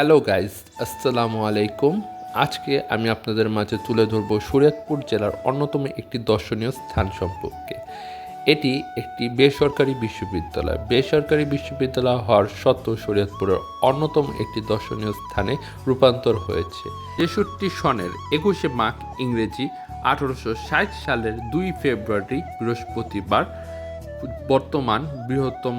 Hello guys আসসালামু আলাইকুম। আজকে আমি আপনাদের মাঝে তুলে ধরব শরীয়তপুর জেলার অন্যতম একটি দর্শনীয় স্থান সম্পর্কে। এটি একটি বেসরকারি বিশ্ববিদ্যালয়। বেসরকারি বিশ্ববিদ্যালয় হওয়ার সত্ত্বেও শরীয়তপুরের অন্যতম একটি দর্শনীয় স্থানে রূপান্তর হয়েছে। তেষট্টি সনের একুশে মাঘ ইংরেজি আঠারোশো ষাট সালের দুই ফেব্রুয়ারি বৃহস্পতিবার বর্তমান বৃহত্তম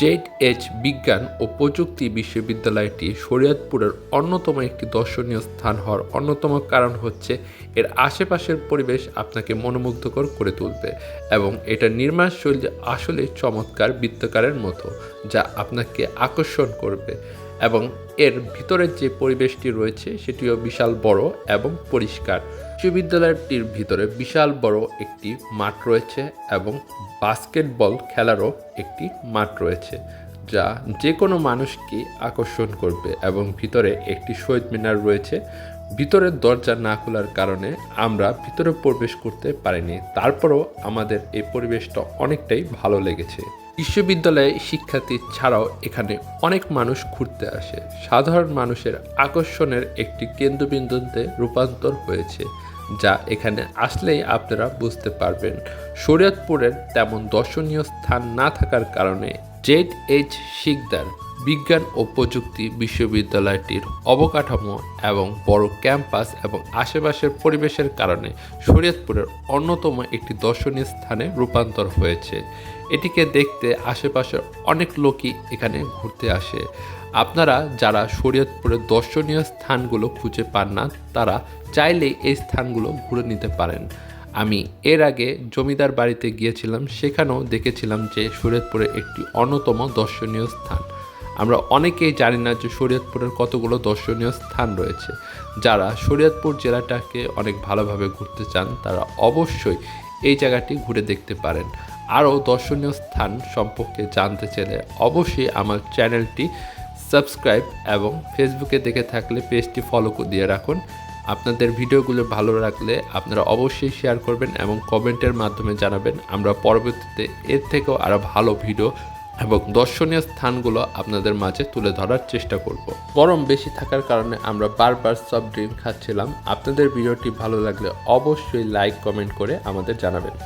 জেড এইচ বিজ্ঞান ও প্রযুক্তি বিশ্ববিদ্যালয়টি শরীয়তপুরের অন্যতম একটি দর্শনীয় স্থান হওয়ার অন্যতম কারণ হচ্ছে এর আশেপাশের পরিবেশ আপনাকে মনোমুগ্ধকর করে তুলবে এবং এটার নির্মাণ শৈলী আসলে চমৎকার বৃত্তকারের মতো, যা আপনাকে আকর্ষণ করবে এবং এর ভিতরের যে পরিবেশটি রয়েছে সেটিও বিশাল বড় এবং পরিষ্কার। বিশ্ববিদ্যালয়টির ভিতরে বিশাল বড় একটি মাঠ রয়েছে এবং বাস্কেটবল খেলারও একটি মাঠ রয়েছে, যা যে কোনো মানুষকে আকর্ষণ করবে এবং ভিতরে একটি শহীদ মিনার রয়েছে। ভিতরের দরজা না খোলার কারণে আমরা ভিতরে প্রবেশ করতে পারিনি। তারপরও আমাদের এই পরিবেশটা অনেকটাই ভালো লেগেছে। বিশ্ববিদ্যালয়ে শিক্ষার্থী ছাড়াও এখানে অনেক মানুষ ঘুরতে আসে। সাধারণ মানুষের আকর্ষণের একটি কেন্দ্রবিন্দুতে রূপান্তর হয়েছে, যা এখানে আসলেই আপনারা বুঝতে পারবেন। শরীয়তপুরের তেমন দর্শনীয় স্থান না থাকার কারণে জেড এইচ শিকদার বিজ্ঞান ও প্রযুক্তি বিশ্ববিদ্যালয়টির অবকাঠামো এবং বড় ক্যাম্পাস এবং আশেপাশের পরিবেশের কারণে শরীয়তপুরের অন্যতম একটি দর্শনীয় স্থানে রূপান্তর হয়েছে। এটিকে দেখতে আশেপাশের অনেক লোকই এখানে ঘুরতে আসে। আপনারা যারা শরীয়তপুরের দর্শনীয় স্থানগুলো খুঁজে পান না, তারা চাইলেই এই স্থানগুলো ঘুরে নিতে পারেন। আমি এর আগে জমিদার বাড়িতে গিয়েছিলাম, সেখানেও দেখেছিলাম যে শরীয়তপুরে একটি অন্যতম দর্শনীয় স্থান। আমরা অনেকেই জানি না যে শরীয়তপুরের কতগুলো দর্শনীয় স্থান রয়েছে। যারা শরীয়তপুর জেলাটাকে অনেক ভালোভাবে ঘুরতে চান, তারা অবশ্যই এই জায়গাটি ঘুরে দেখতে পারেন। আরও দর্শনীয় স্থান সম্পর্কে জানতে চাইলে অবশ্যই আমার চ্যানেলটি সাবস্ক্রাইব এবং ফেসবুকে দেখে থাকলে পেজটি ফলো দিয়ে রাখুন। আপনাদের ভিডিওগুলো ভালো লাগলে আপনারা অবশ্যই শেয়ার করবেন এবং কমেন্টের মাধ্যমে জানাবেন। আমরা পরবর্তীতে এর থেকেও আরও ভালো ভিডিও এবং দর্শনীয় স্থানগুলো আপনাদের মাঝে তুলে ধরার চেষ্টা করব। গরম বেশি থাকার কারণে আমরা বারবার সফট ড্রিঙ্ক খাচ্ছিলাম। আপনাদের ভিডিওটি ভালো লাগলে অবশ্যই লাইক কমেন্ট করে আমাদের জানাবেন।